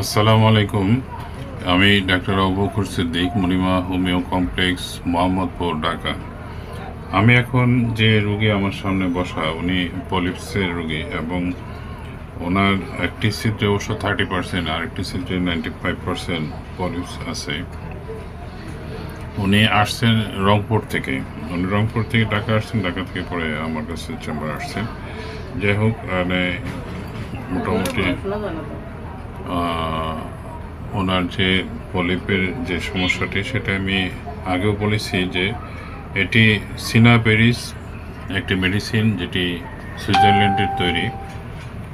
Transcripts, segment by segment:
আসসালামু আলাইকুম। আমি ডাক্তার অবকুর সিদ্দিক মনিমা হোমিও কমপ্লেক্স, মোহাম্মদপুর, ঢাকা। আমি এখন যে রুগী আমার সামনে বসা, উনি পলিপসের রুগী এবং ওনার একটি সিটে অবশ্য থার্টি পার্সেন্ট আর একটি সিটে নাইনটি ফাইভ পার্সেন্ট পলিপস আছে। উনি আসছেন রংপুর থেকে। উনি রংপুর থেকে ঢাকা আসছেন, ঢাকা থেকে পরে আমার কাছে চেম্বার আসছেন যাই হোক মানে মোটামুটি ওনার যে পলিপের যে সমস্যাটি, সেটা আমি আগেও বলেছি যে এটি সিনা সিনাপেরিস একটি মেডিসিন যেটি সুইজারল্যান্ডের তৈরি।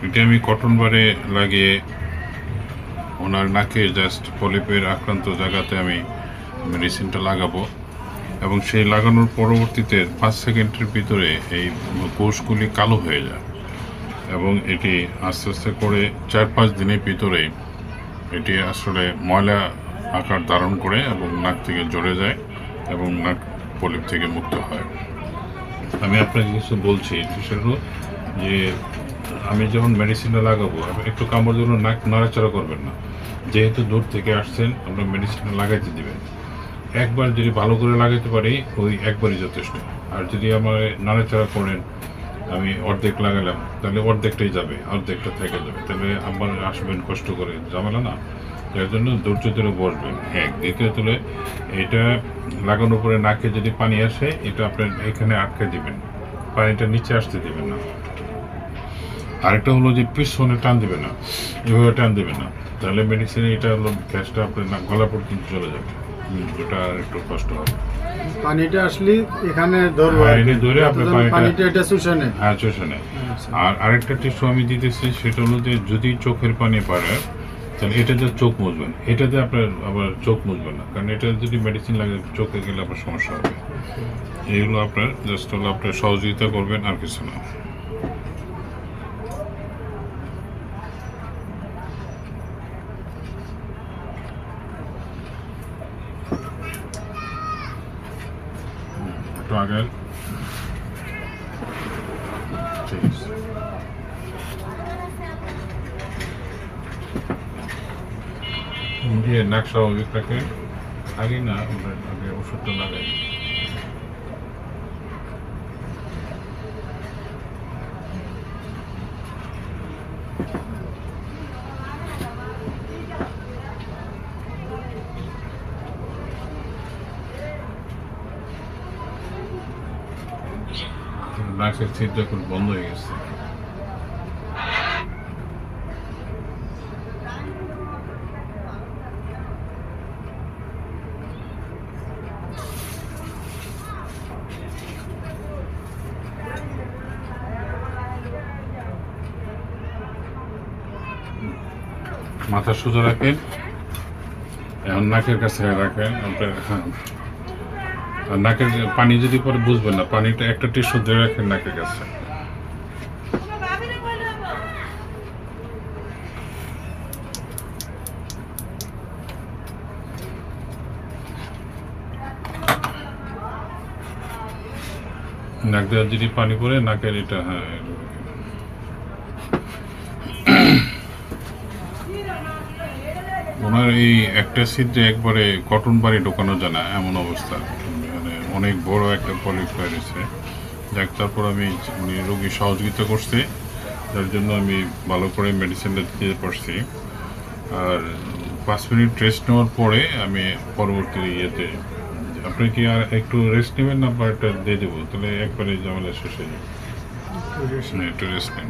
এটি আমি কটন বারে লাগিয়ে ওনার নাকে জাস্ট পলিপের আক্রান্ত জায়গাতে আমি মেডিসিনটা লাগাবো। এবং সেই লাগানোর পরবর্তীতে পাঁচ সেকেন্ডের ভিতরে এই কোষগুলি কালো হয়ে যায়। এবং এটি আস্তে আস্তে করে চার পাঁচ দিনের ভিতরে এটি আসলে ময়লা আকার ধারণ করে এবং নাক থেকে জড়ে যায় এবং নাক পলিপ থেকে মুক্ত হয়। আমি আপনাকে কিছু বলছি সেটা হলো যে আমি যখন মেডিসিনটা লাগাবো, আপনি একটু কামড় জন্য নাক নাড়াচাড়া করবেন না। যেহেতু দূর থেকে আসছেন, আপনার মেডিসিনটা লাগাইতে দেবেন। একবার যদি ভালো করে লাগাইতে পারি, ওই একবারই যথেষ্ট। আর যদি আমার নাড়াচাড়া করেন আমি অর্ধেক লাগালাম, তাহলে অর্ধেকটাই যাবে, অর্ধেকটা থেকে যাবে। তাহলে আবার আসবেন কষ্ট করে, ঝামেলা না। যার জন্য ধৈর্য ধরে বসবেন। এক দ্বিতীয়ত হলে এটা লাগানোর পরে নাকে যদি পানি আসে, এটা আপনার এখানে আটকে দিবেন। পানিটা নিচে আসতে দেবেন না। আরেকটা হলো যে পিছনে টান দিবে না, এভাবে টান দিবে না। তাহলে মেডিসিনে এটা হলো গ্যাসটা আপনার না- গলা পর্যন্ত চলে যাবে। ওটা আর একটু কষ্ট হবে। পানিটা আসলে এখানে ধরবো হ্যাঁ, আর কি। ধরে আপনি পানিটা- পানিটা এটা শুষে নেয় হ্যাঁ নেয় আচ্ছা। আর আরেকটা টিস্যু আমি দিতেছি সেটা হলো যে যদি চোখের পানি পারে তাহলে এটাতে চোখ মুছবেন এটাতে আপনার আবার চোখ মুছবে না কারণ এটা যদি মেডিসিন লাগে চোখে গেলে আপনার সমস্যা হবে। এইগুলো আপনার জাস্ট হলো আপনার সহযোগিতা করবেন আর কিছু না। হুম, একটু আগে ঠিক আছে দিয়ে নাক স্বাভাবিক রাখে আগে না আমরা আগে ওষুধটা লাগাই নাকের ছিদ্র এখন বন্ধ হয়ে গেছে মাথা সোজা রাখেন নাকের কাছে রাখেন আপনার। আর নাকের পানি যদি পরে বুঝবেন না, পানিটা একটা টিস্যু ধরে রাখেন নাকের কাছে নাক দেওয়ার যদি পানি পড়ে নাকের এটা হ্যাঁ। ওনার এই একটা সিটে একবারে কটন বাড়ি ঢোকানো যায় না এমন অবস্থা। মানে অনেক বড় একটা পলিপ হয়েছে যাক তারপর আমি উনি রোগী সহযোগিতা করছে। যার জন্য আমি ভালো করে মেডিসিনটা দিতে পারছি। আর পাঁচ মিনিট রেস্ট নেওয়ার পরে আমি পরবর্তী ইয়েতে আপনি কি আর একটু রেস্ট নেবেন না বা একটা দিয়ে দেবো? তাহলে একবারে ঝামেলা শেষ হয়ে যাবে। হ্যাঁ, একটু রেস্ট নেন।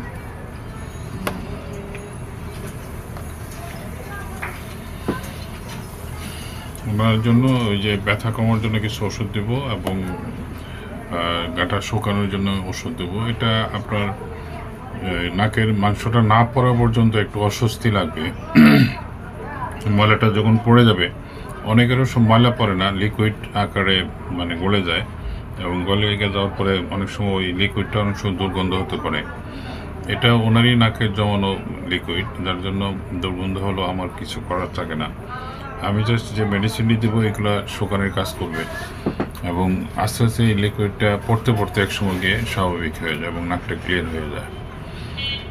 ওনার জন্য ওই যে ব্যথা কমার জন্য কিছু ওষুধ দেবো এবং গাটা শুকানোর জন্য ওষুধ দেবো। এটা আপনার নাকের মাংসটা না পড়া পর্যন্ত একটু অস্বস্তি লাগবে। ময়লাটা যখন পড়ে যাবে, অনেকেরও সব ময়লা পড়ে না লিকুইড আকারে মানে গলে যায় এবং গলে যাওয়ার পরে অনেক সময় ওই লিকুইডটা অনেক সময় দুর্গন্ধ হতে পারে। এটা ওনারই নাকের জমানো লিকুইড যার জন্য দুর্গন্ধ হলো আমার কিছু করার থাকে না। আমি জাস্ট যে মেডিসিনটি দেবো, এগুলো শোকানের কাজ করবে। এবং আস্তে আস্তে এই লিকুইডটা পড়তে পড়তে একসময় গিয়ে স্বাভাবিক হয়ে যায় এবং নাকটা ক্লিয়ার হয়ে যায়।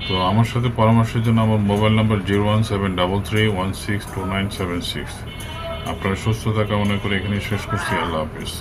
তো আমার সাথে পরামর্শের জন্য আমার mobile number zero one seven double three one six two nine seven six আপনার সুস্থতা কামনা করে এখানে শেষ করছি। আল্লাহ হাফিজ।